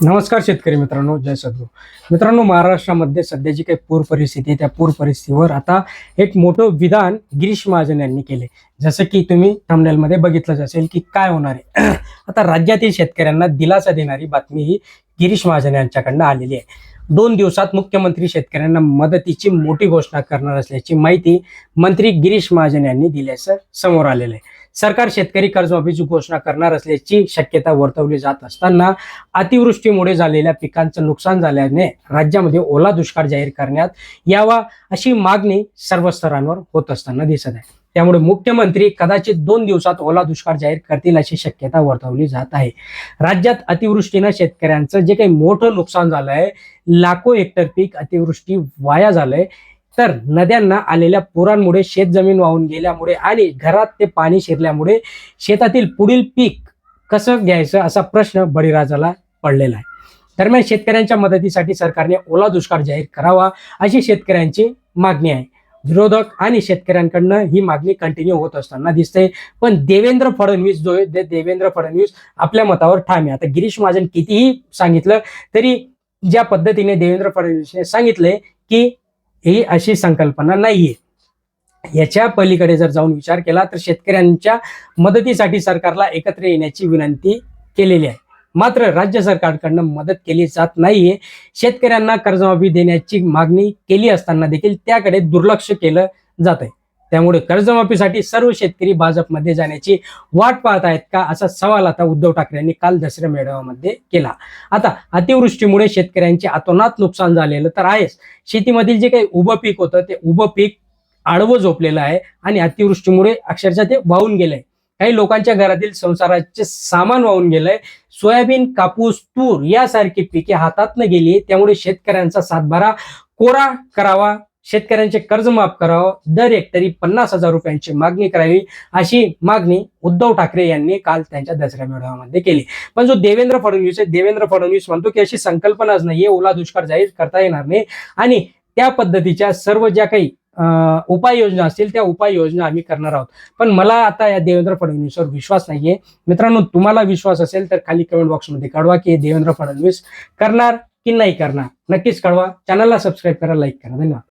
नमस्कार शेतकरी मित्रांनो जय सद्गुरू. मित्रांनो महाराष्ट्रामध्ये सध्या जी काही पूर परिस्थिती आहे त्या पूर परिस्थितीवर आता एक मोठं विधान गिरीश महाजन यांनी केले जसं की तुम्ही थंबनेलमध्ये बघितलंच असेल की काय होणार आहे. आता राज्यातील शेतकऱ्यांना दिलासा देणारी बातमी ही गिरीश महाजन यांच्याकडनं आलेली आहे. दोन दिवसात मुख्यमंत्री शेतकऱ्यांना मदतीची मोठी घोषणा करणार असल्याची माहिती मंत्री गिरीश महाजन यांनी दिल्याचं समोर आलेलं आहे. सरकार शेतकरी कर्जमाफीची घोषणा करणार असल्याची शक्यता वर्तवली जात असताना अतिवृष्टीमुळे झालेल्या पिकांचं नुकसान झाल्याने राज्यामध्ये ओला दुष्काळ जाहीर करण्यात यावा अशी मागणी सर्व स्तरांवर होत असताना दिसत आहे. त्यामुळे मुख्यमंत्री कदाचित दोन दिवसात ओला दुष्काळ जाहीर करतील अशी शक्यता वर्तवली जात आहे. राज्यात अतिवृष्टीनं शेतकऱ्यांचं जे काही मोठं नुकसान झालंय लाखो हेक्टर पीक अतिवृष्टी वाया झालंय. तर नद्यांना आलेल्या पुरांमुळे शेतजमीन वाहून गेल्यामुळे आणि घरात ते पाणी शिरल्यामुळे शेतातील पुढील पीक कसं घ्यायचं असा प्रश्न बळीराजाला पडलेला आहे. दरम्यान शेतकऱ्यांच्या मदतीसाठी सरकारने ओला दुष्काळ जाहीर करावा अशी शेतकऱ्यांची मागणी आहे. विरोधक आणि शेतकऱ्यांकडनं ही मागणी कंटिन्यू होत असताना दिसते. पण देवेंद्र फडणवीस जो आहे देवेंद्र फडणवीस आपल्या मतावर ठाम आहे. आता गिरीश महाजन कितीही सांगितलं तरी ज्या पद्धतीने देवेंद्र फडणवीसने सांगितले की ही अशी संकल्पना नाहीये. याच्या पलीकडे जर जाऊन विचार केला तर शेतकऱ्यांच्या मदतीसाठी सरकारला एकत्र येण्याची विनंती केलेली आहे. मात्र राज्य सरकारकडनं मदत केली जात नाहीये. शेतकऱ्यांना कर्जमाफी देण्याची मागणी केली असताना देखील त्याकडे दुर्लक्ष केलं जात आहे त्यामुळे कर्जमाफीसाठी सर्व शेतकरी भाजपमध्ये जाण्याची वाट पाहत आहेत का असा सवाल आता उद्धव ठाकरेंनी काल दसऱ्या मेळाव्यामध्ये केला. आता अतिवृष्टीमुळे शेतकऱ्यांचे अतोनात नुकसान झालेलं तर आहेच. शेतीमधील जे काही उभं पीक होतं ते उभं पीक आडवं झोपलेलं आहे आणि अतिवृष्टीमुळे अक्षरशः ते वाहून गेलंय. काही लोकांच्या घरातील संसाराचे सामान वाहून गेलंय. सोयाबीन कापूस तूर यासारखी पिके हातातनं गेली त्यामुळे शेतकऱ्यांचा सातबारा कोरा करावा. शेतकऱ्यांचे कर्ज माफ करावं. दर हेक्टरी पन्नास हजार रुपयांची मागणी करावी. अशी मागणी उद्धव ठाकरे यांनी काल त्यांच्या दसऱ्या मेळाव्यामध्ये केली. पण जो देवेंद्र फडणवीस आहे देवेंद्र फडणवीस म्हणतो की अशी संकल्पनाच नाहीये. ओला दुष्काळ जाहीर करता येणार नाही. आणि त्या पद्धतीच्या सर्व ज्या काही उपाययोजना असतील त्या उपाययोजना आम्ही करणार आहोत. पण मला आता या देवेंद्र फडणवीसवर विश्वास नाहीये. मित्रांनो तुम्हाला विश्वास असेल तर खाली कमेंट बॉक्समध्ये कळवा की देवेंद्र फडणवीस करणार की नाही करणार. नक्कीच कळवा. चॅनलला सबस्क्राईब करा लाईक करा. धन्यवाद.